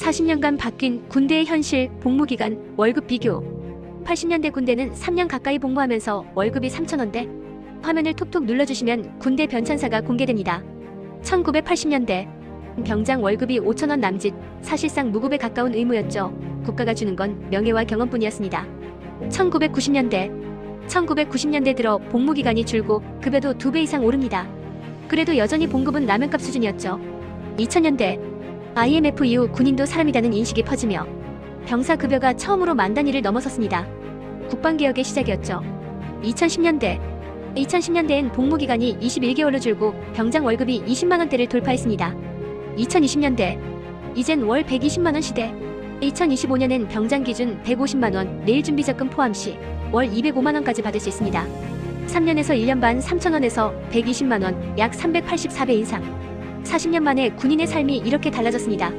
40년간 바뀐 군대의 현실, 복무기간, 월급 비교. 80년대 군대는 3년 가까이 복무하면서 월급이 3천원대. 화면을 톡톡 눌러주시면 군대 변천사가 공개됩니다. 1980년대 병장 월급이 5천원 남짓, 사실상 무급에 가까운 의무였죠. 국가가 주는 건 명예와 경험뿐이었습니다. 1990년대 1990년대 들어 복무기간이 줄고 급여도 두배 이상 오릅니다. 그래도 여전히 봉급은 라면값 수준이었죠. 2000년대 IMF 이후 군인도 사람이라는 인식이 퍼지며 병사 급여가 처음으로 만 단위를 넘어섰습니다. 국방개혁의 시작이었죠. 2010년대 2010년대엔 복무기간이 21개월로 줄고 병장 월급이 20만원대를 돌파했습니다. 2020년대 이젠 월 120만원 시대 2025년엔 병장 기준 150만원 내일 준비 적금 포함 시 월 205만원까지 받을 수 있습니다. 3년에서 1년 반 3천원에서 120만원 약 384배 인상 40년 만에 군인의 삶이 이렇게 달라졌습니다.